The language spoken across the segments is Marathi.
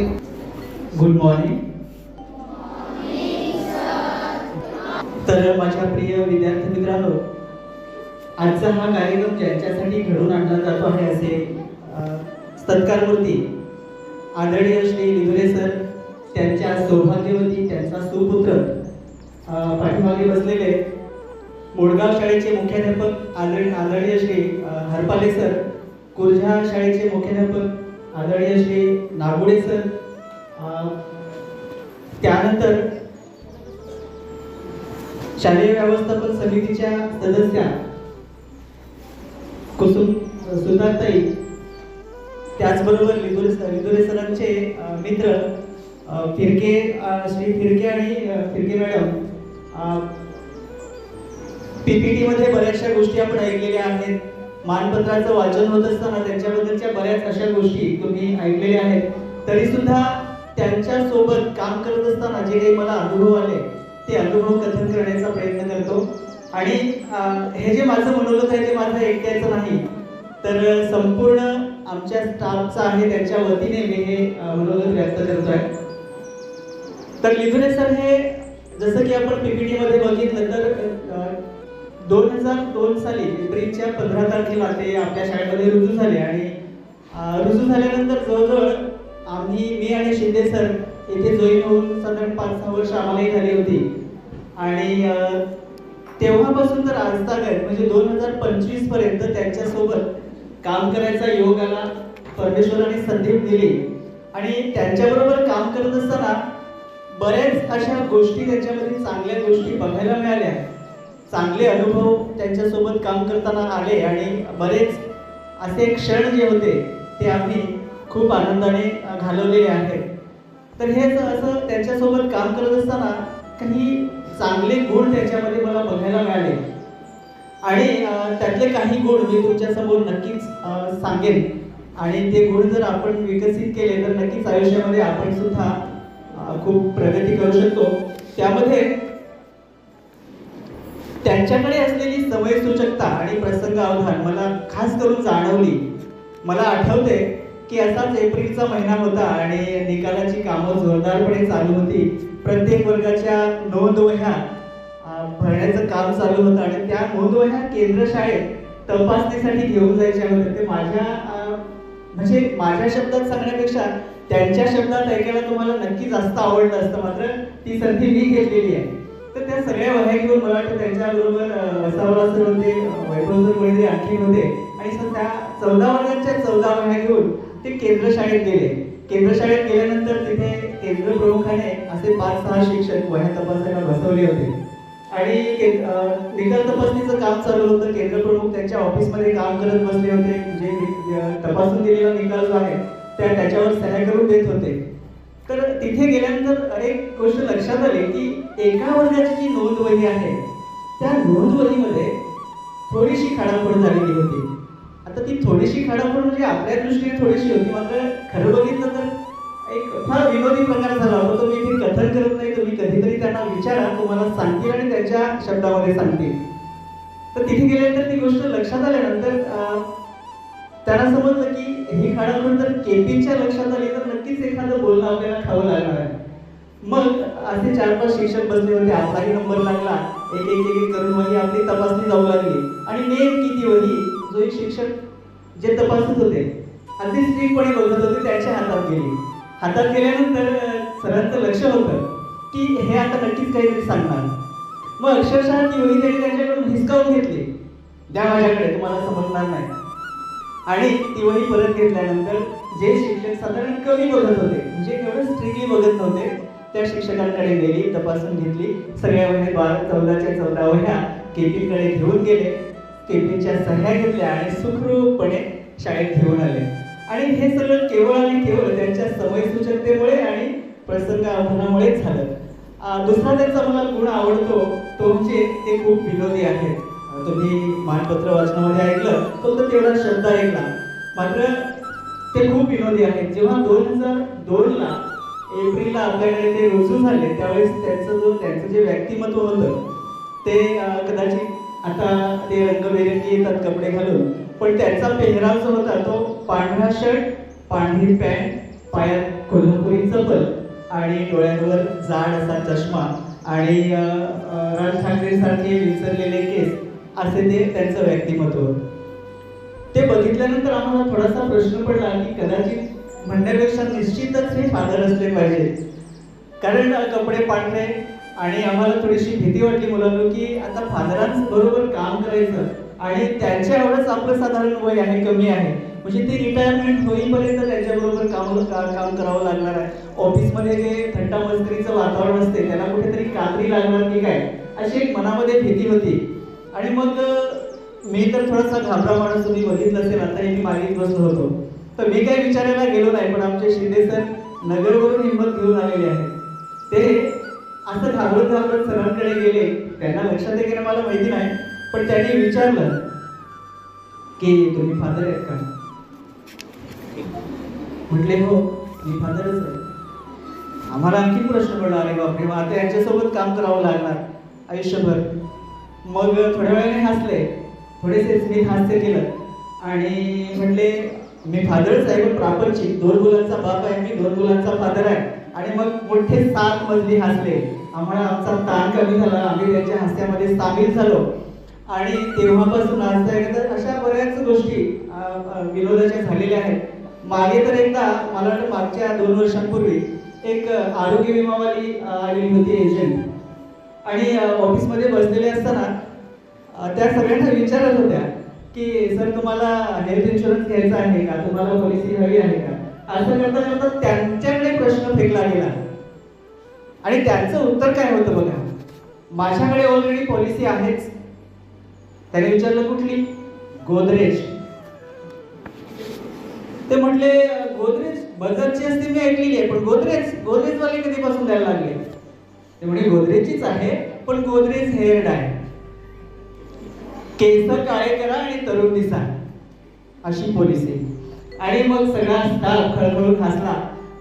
गुड मॉर्निंग तर माझ्या प्रिय विद्यार्थी मित्रांनो आजचा हा कार्यक्रम ज्यांच्यासाठी घडून आणला जातो आहे असे अ, सत्कारमूर्ती आदरणीय श्री लिगुरे सर त्यांच्या सौभाग्यवती त्यांचा सुपुत्र पाठीमागे बसलेले मोडगाव शाळेचे मुख्याध्यापक आदर आदरणीय श्री हरपाले सर कुर्झा शाळेचे मुख्याध्यापक आदरणीय श्री नागुडे सर त्यानंतर शालेय व्यवस्थापन समितीच्या सदस्या कुसुम सुधाताई त्याचबरोबर लिदुरे लिदुरे सरांचे मित्र फिरके श्री फिरके आणि फिरके मॅडम पीपीटी मध्ये बऱ्याचशा गोष्टी आपण ऐकलेल्या आहेत. मानपत्राचं वाचन होत असताना त्यांच्याबद्दलच्या बऱ्याच अशा गोष्टी तुम्ही ऐकलेल्या आहेत. तरी सुद्धा त्यांच्यासोबत काम करत असताना जे काही मला अनुभव आले ते अनुभव कथन करण्याचा प्रयत्न करतो. आणि हे जे माझं मनोगत आहे ते माझं एकट्याचं नाही. तर संपूर्ण आमच्या स्टाफचं आहे त्यांच्या वतीने मी हे मनोगत व्यक्त आहे तर लिझुने सर हे जसं की आपण पीपीटी मध्ये बघितलं तर दोन हजार दोन साली एप्रिलच्या पंधरा तारखेला ते आपल्या शाळेमध्ये रुजू झाले आणि रुजू झाल्यानंतर जवळजवळ आम्ही मी आणि शिंदे सर इथे जॉईन होऊन साधारण पाच सहा वर्ष आम्हालाही झाली होती. आणि तेव्हापासून तर आजतागत म्हणजे दोन हजार पंचवीसपर्यंत त्यांच्यासोबत काम करायचा योग आला परमेश्वराने संधी दिली. आणि त्यांच्याबरोबर काम करत असताना बऱ्याच अशा गोष्टी त्याच्यामध्ये चांगल्या गोष्टी बघायला मिळाल्या. चांगले अनुभव त्यांच्यासोबत काम करताना आले आणि बरेच असे क्षण जे होते ते आम्ही खूप आनंदाने घालवलेले आहेत. तर हेच असं त्यांच्यासोबत काम करत असताना काही चांगले गुण त्याच्यामध्ये मला बघायला मिळाले. आणि त्यातले काही गुण मी तुमच्यासमोर नक्कीच सांगेन. आणि ते गुण जर आपण विकसित केले तर नक्कीच आयुष्यामध्ये आपण सुद्धा खूप प्रगती करू शकतो. त्यामध्ये त्यांच्याकडे असलेली समय सूचकता आणि प्रसंग अवधान मला खास करून जाणवली. मला आठवते की असाच एप्रिलचा महिना होता आणि निकालाची कामं जोरदारपणे चालू होती. प्रत्येक वर्गाच्या नोंदवह्या भरण्याचं काम चालू होतं आणि त्या नोंदवह्या केंद्र शाळेत तपासणीसाठी घेऊन जायच्या होत्या ते माझ्या म्हणजे माझ्या शब्दात सांगण्यापेक्षा त्यांच्या शब्दात ऐकायला तुम्हाला नक्की जास्त आवडलं असतं. मात्र ती संधी मी घेतलेली आहे. तर त्या सगळ्या वह्या घेऊन मला वाटतं त्यांच्याबरोबर अं, सर होते वैभवसर वैभव आणखी होते. आणि सर त्या चौदा वर्गांच्या चौदा वह्या घेऊन ते केंद्र शाळेत गेले. केंद्र शाळेत गेल्यानंतर तिथे केंद्र प्रमुखाने असे पाच सहा शिक्षक वह्या तपासायला बसवले होते. आणि निकाल तपासणीचं काम चालू होतं. केंद्र प्रमुख त्यांच्या ऑफिसमध्ये काम करत बसले होते. जे तपासून दिलेला निकाल जो आहे त्या त्याच्यावर सह्या करून देत होते. तर तिथे गेल्यानंतर अनेक गोष्ट लक्षात आली की एका वर्गाची जी नोंदवही आहे त्या नोंदवहीमध्ये थोडीशी खाडाखोड झालेली होती. आता ती थोडीशी खाडाखोड म्हणजे आपल्या दृष्टीने थोडीशी होती मात्र खरं बघितलं तर एक फार विनोदी प्रकार झाला होता. तो मी इथे कथन करत नाही तुम्ही कधीतरी त्यांना विचारा तुम्हाला सांगतील आणि त्यांच्या शब्दामध्ये सांगतील. तर तिथे गेल्यानंतर ती गोष्ट लक्षात आल्यानंतर त्यांना समजलं की ही खाडाखोड जर केपीच्या लक्षात आली तर नक्कीच एखादं बोलणं आपल्याला खावं लागणार आहे. मग असे चार पाच शिक्षक बसले होते आपलाही नंबर लागला. एक एक एक करून वही आपली तपासणी जाऊ लागली. आणि नेमकी ती वही? जो एक शिक्षक जे तपासत होते अगदी स्ट्रिकपणे बघत होते त्याच्या हातात गेली. हातात गेल्यानंतर सरांचं लक्ष होतं की हे आता नक्कीच काहीतरी सांगणार. मग अक्षरशः ती वही त्यांनी त्यांच्याकडून हिसकावून घेतली. द्या माझ्याकडे तुम्हाला समजणार नाही. आणि ती वही परत घेतल्यानंतर जे शिक्षक साधारण कमी बघत होते म्हणजे एवढं स्ट्रिक्टली बघत नव्हते त्या शिक्षकांकडे गेली तपासून घेतली. सगळ्या वह्या बारा चौदाच्या चौदा वह्या केपीकडे घेऊन गेले. केपीच्या सह्या घेतल्या आणि सुखरूपपणे शाळेत घेऊन आले. आणि हे सगळं केवळ आणि केवळ त्यांच्या समय सूचकतेमुळे आणि प्रसंग आव्हानामुळेच झालं दुसरा त्यांचा मला गुण आवडतो तो म्हणजे ते खूप विनोदी आहेत. तुम्ही मानपत्र वाचनामध्ये ऐकलं फक्त तेवढा शब्द ऐकला मात्र ते खूप विनोदी आहेत. जेव्हा दोन हजार दोन ला एप्रिलला आपल्याकडे ते रुजू झाले त्यावेळेस त्यांचं जो त्यांचं जे व्यक्तिमत्व होतं ते कदाचित आता ते रंगबेरंगी येतात कपडे घालून. पण त्यांचा पेहराव जो होता तो पांढरा शर्ट पांढरी पॅन्ट पायात कोल्हापुरी चपल आणि डोळ्यांवर जाड असा चष्मा आणि राज ठाकरे सारखे विसरलेले केस. असे ते त्यांचं व्यक्तिमत्व. ते बघितल्यानंतर आम्हाला थोडासा प्रश्न पडला की कदाचित म्हणण्यापेक्षा निश्चितच हे फादर असले पाहिजे. कारण कपडे पाडणे आणि आम्हाला थोडीशी भीती वाटली मुलांना की आता फादरांबरोबर काम करायचं आणि त्यांच्या एवढंच आपलं साधारण वय आहे कमी आहे. म्हणजे ते रिटायरमेंट होईपर्यंत त्यांच्याबरोबर काम काम करावं लागणार आहे. ऑफिसमध्ये जे थंडा मस्करीचं वातावरण असते त्याला कुठेतरी कात्री लागणार की काय? अशी एक मनामध्ये भीती होती. आणि मग मी तर थोडासा घाबरा माणूस तुम्ही बघितलं असेल आता मी मागेच बसलो होतो. तर मी काही विचारायला गेलो नाही पण आमचे शिंदे सर नगरवरून हिंमत घेऊन आलेले आहेत. ते असं घाबरत घाबरत सरांकडे गेले. त्यांना लक्षात आहे की मला माहिती नाही पण त्यांनी विचारलं की तुम्ही फादर आहेत का? म्हटले हो मी फादरच आहे. आम्हाला आणखी प्रश्न पडला अरे बापरे मग आता यांच्यासोबत काम करावं लागणार आयुष्यभर. मग थोड्या वेळाने हसले. थोडेसे स्मित हास्य केलं. आणि म्हटले मी फादरच आहे पण प्रापरची दोन मुलांचा बाप आहे मी दोन मुलांचा फादर आहे. आणि मग मोठे सात मजली हसले. आम्हाला आमचा ताण कमी झाला. आम्ही त्यांच्या हास्यामध्ये सामील झालो. आणि तेव्हापासून आज अशा बऱ्याच गोष्टी विनोदाच्या झालेल्या आहेत. मागे तर एकदा मला वाटतं मागच्या दोन वर्षांपूर्वी एक आरोग्य विमावाली आलेली होती एजंट. आणि ऑफिसमध्ये बसलेले असताना त्या सगळ्यांना विचारत होत्या की सर तुम्हाला हेल्थ इन्शुरन्स घ्यायचा आहे का? तुम्हाला पॉलिसी हवी आहे का? असं करता करता त्यांच्याकडे प्रश्न फेकला गेला. आणि त्यांचं उत्तर काय होतं बघा? माझ्याकडे ऑलरेडी पॉलिसी आहेच. त्याने विचारलं कुठली? गोदरेज. ते म्हटले गोदरेज बजाजची असते मी ऐकलेली आहे पण गोदरेज गोदरेजवाले कधीपासून द्यायला लागले? तेवढी गोदरेजचीच आहे पण गोदरेज हेअर डाय केस काळे करा आणि तरुण दिसा. अशी पॉलिसी आणि मग सगळा स्टाफ खळखळून हसला.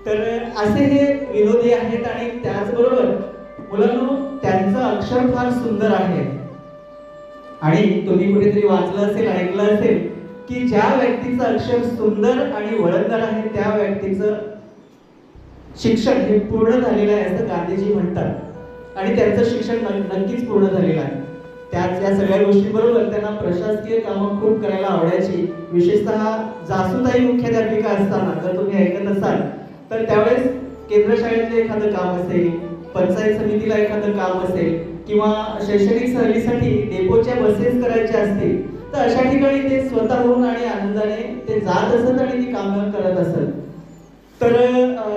तर असे हे विनोदी आहेत आणि त्याचबरोबर मुलांनो त्यांचं अक्षर फार सुंदर आहे. आणि तुम्ही कुठेतरी वाचलं असेल ऐकलं असेल की ज्या व्यक्तीचं अक्षर सुंदर आणि वळणदार आहे त्या व्यक्तीचं शिक्षण हे पूर्ण झालेलं आहे असं गांधीजी म्हणतात. आणि त्यांचं शिक्षण नक्कीच पूर्ण झालेलं आहे. त्याच या सगळ्या गोष्टींबरोबर त्यांना प्रशासकीय कामं खूप करायला आवडायची. विशेषतः जासूताई मुख्याध्यापिका असताना जर तुम्ही ऐकत असाल तर त्यावेळेस केंद्र शाळेतलं एखादं काम असेल पंचायत समितीला एखादं काम असेल किंवा शैक्षणिक सहलीसाठी डेपोच्या बसेस करायच्या असतील तर अशा ठिकाणी ते स्वतःहून आणि आनंदाने ते जात असत आणि ती कामं करत असत. तर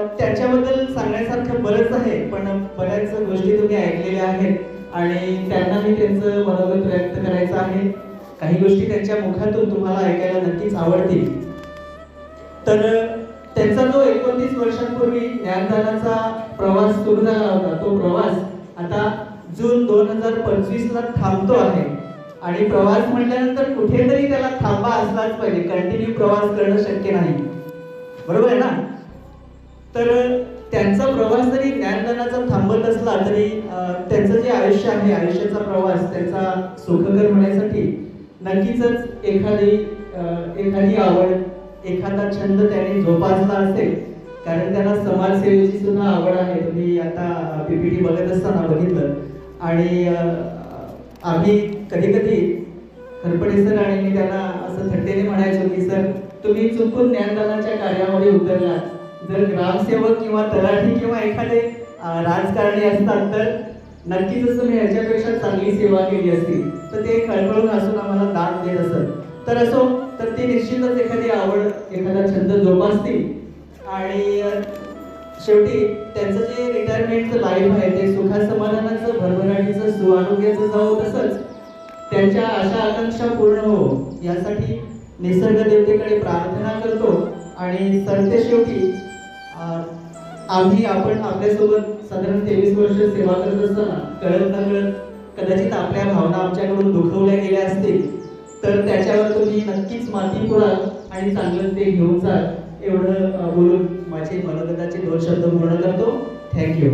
त्याच्याबद्दल सांगण्यासारखं बरंच आहे पण बऱ्याच गोष्टी तुम्ही ऐकलेल्या आहेत आणि त्यांना मी त्यांचं मनोगत व्यक्त करायचं आहे. काही गोष्टी त्यांच्या मुखातून तुम्हाला ऐकायला नक्कीच आवडतील. तर त्यांचा जो एकोणतीस वर्षांपूर्वी ज्ञानदानाचा प्रवास सुरू झाला होता तो प्रवास आता जून दोन हजार पंचवीस ला थांबतो आहे. आणि प्रवास म्हटल्यानंतर कुठेतरी त्याला थांबा असलाच पाहिजे कंटिन्यू प्रवास करणं शक्य नाही. बरोबर आहे ना? तर त्यांचा प्रवास जरी ज्ञानदानाचा थांबत असला तरी त्यांचं जे आयुष्य आहे आयुष्याचा प्रवास त्यांचा सुखकर होण्यासाठी नक्कीच एखादी एखादी आवड एखादा छंद त्याने जोपासला असेल. कारण त्यांना समाजसेवेची सुद्धा आवड आहे. तुम्ही आता पीपीटी बघत असताना बघितलं. आणि आम्ही कधी कधी खरपडे सर आणि मी त्यांना असं थट्टेने म्हणायचो की सर तुम्ही चुकून ज्ञानदानाच्या कार्यामध्ये उतरलात. जर ग्रामसेवक किंवा तलाठी किंवा एखादे राजकारणी असतात तर नक्कीच तुम्ही ह्याच्यापेक्षा चांगली सेवा केली असती तर ते खळबळून असून आम्हाला दान देत असत. तर असो तर ते निश्चितच एखादी आवड एखादा छंद जोपासतील. आणि शेवटी त्यांचं जे रिटायरमेंटचं लाईफ आहे ते सुखा समाधानाचं भरभराटीचं सुआरोग्याचं जावं तसंच त्यांच्या आशा आकांक्षा पूर्ण हो यासाठी निसर्ग देवतेकडे प्रार्थना करतो. आणि सरते शेवटी आम्ही आपण आपल्यासोबत साधारण तेवीस वर्ष सेवा करत असताना कळत न कळत कदाचित आपल्या भावना आमच्याकडून दुखवल्या गेल्या असतील. तर त्याच्यावर तुम्ही नक्कीच माती पुराल आणि चांगलं ते घेऊन जाल एवढं बोलून माझे मनोगताचे दोन शब्द पूर्ण करतो. थँक्यू